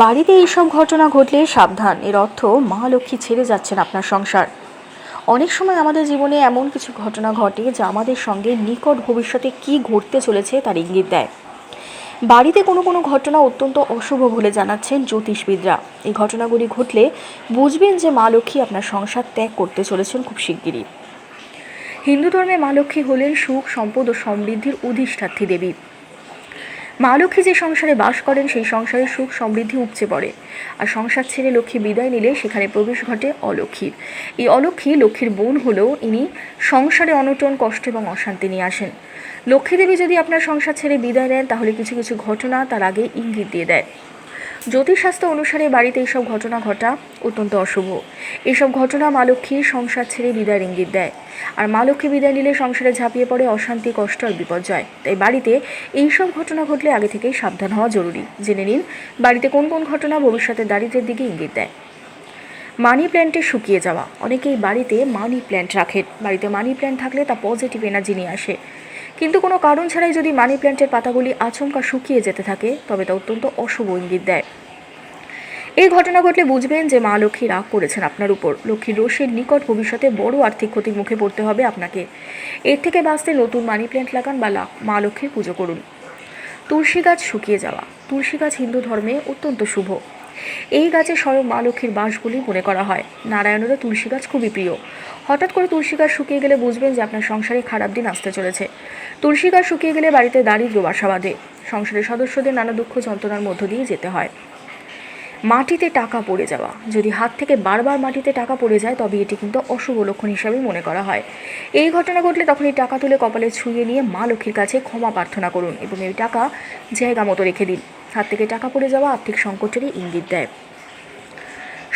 বাড়িতে এইসব ঘটনা ঘটলে সাবধান। এর অর্থ মা লক্ষ্মী ছেড়ে যাচ্ছেন আপনার সংসার। অনেক সময় আমাদের জীবনে এমন কিছু ঘটনা ঘটে যা আমাদের সঙ্গে নিকট ভবিষ্যতে কী ঘটতে চলেছে তার ইঙ্গিত দেয়। বাড়িতে কোনো কোনো ঘটনা অত্যন্ত অশুভ বলে জানাচ্ছেন জ্যোতিষবিদরা। এই ঘটনাগুলি ঘটলে বুঝবেন যে মা লক্ষ্মী আপনার সংসার ত্যাগ করতে চলেছেন খুব শিগগিরই। হিন্দু ধর্মে মা লক্ষ্মী হলেন সুখ, সম্পদ ও সমৃদ্ধির অধিষ্ঠাত্রী দেবী। মা লক্ষ্মী যে সংসারে বাস করেন, সেই সংসারে সুখ সমৃদ্ধি উপচে পড়ে। আর সংসার ছেড়ে লক্ষ্মী বিদায় নিলে সেখানে প্রবেশ ঘটে অলক্ষ্মীর। এই অলক্ষ্মী লক্ষ্মীর বোন হলেও ইনি সংসারে অনটন, কষ্ট এবং অশান্তি নিয়ে আসেন। লক্ষ্মীদেবী যদি আপনার সংসার ছেড়ে বিদায় নেন, তাহলে কিছু কিছু ঘটনা তার আগে ইঙ্গিত দিয়ে দেয়। জ্যোতিষশাস্ত্র অনুসারে বাড়িতে এইসব ঘটনা ঘটা অত্যন্ত অশুভ। এসব ঘটনা মা লক্ষ্মীর সংসার ছেড়ে বিদায়ের ইঙ্গিত দেয়। আর মা লক্ষ্মী বিদায় নিলে সংসারে ঝাঁপিয়ে পড়ে অশান্তি, কষ্ট আর বিপর্যয়। তাই বাড়িতে এইসব ঘটনা ঘটলে আগে থেকেই সাবধান হওয়া জরুরি। জেনে নিন, বাড়িতে কোন কোন ঘটনা ভবিষ্যতে দারিদ্রের দিকে ইঙ্গিত দেয়। মানি প্ল্যান্টে শুকিয়ে যাওয়া। অনেকেই বাড়িতে মানি প্ল্যান্ট রাখেন। বাড়িতে মানি প্ল্যান্ট থাকলে তা পজিটিভ এনার্জি নিয়ে আসে। কিন্তু কোনো কারণ ছাড়াই যদি মানি প্ল্যান্টের পাতাগুলি আচমকা শুকিয়ে যেতে থাকে, তবে তা অত্যন্ত অশুভ ইঙ্গিত দেয়। এই ঘটনা ঘটলে বুঝবেন যে মা লক্ষ্মী রাগ করেছেন আপনার উপর। লক্ষ্মীর রোষের নিকট ভবিষ্যতে বড় আর্থিক ক্ষতির মুখে পড়তে হবে আপনাকে। এর থেকে বাঁচতে নতুন মানি প্ল্যান্ট লাগান বা মা লক্ষ্মীর পুজো করুন। তুলসী গাছ শুকিয়ে যাওয়া। তুলসী গাছ হিন্দু ধর্মে অত্যন্ত শুভ। এই গাছে স্বয়ং মা লক্ষ্মীর বাসগুলি মনে করা হয়। নারায়ণেরও তুলসী গাছ খুবই প্রিয়। হঠাৎ করে তুলসী গাছ শুকিয়ে গেলে বুঝবেন যে আপনার সংসারে খারাপ দিন আসতে চলেছে। তুলসী গাছ শুকিয়ে গেলে বাড়িতে দারিদ্র বাসা বাঁধে। সংসারের সদস্যদের নানা দুঃখ যন্ত্রণার মধ্য দিয়ে যেতে হয়। মাটিতে টাকা পড়ে যাওয়া। যদি হাত থেকে বারবার মাটিতে টাকা পড়ে যায়, তবে এটি কিন্তু অশুভ লক্ষণ হিসাবে মনে করা হয়। এই ঘটনা ঘটলে তখন এই টাকা তুলে কপালে ছুঁয়ে নিয়ে মা লক্ষ্মীর কাছে ক্ষমা প্রার্থনা করুন এবং এই টাকা জায়গা মতো রেখে দিন। হাত থেকে টাকা পড়ে যাওয়া আর্থিক সংকটেরই ইঙ্গিত দেয়।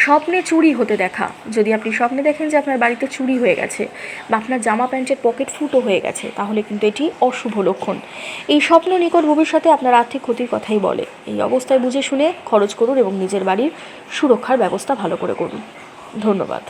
স্বপ্নে চুরি হতে দেখা। যদি আপনি স্বপ্নে দেখেন যে আপনার বাড়িতে চুরি হয়ে গেছে বা আপনার জামা প্যান্টের পকেট ফুটো হয়ে গেছে, তাহলে কিন্তু এটি অশুভ লক্ষণ। এই স্বপ্ন নিকট ভবিষ্যতে আপনার আর্থিক ক্ষতির কথাই বলে। এই অবস্থায় বুঝে শুনে খরচ করুন এবং নিজের বাড়ির সুরক্ষার ব্যবস্থা ভালো করে করুন। ধন্যবাদ।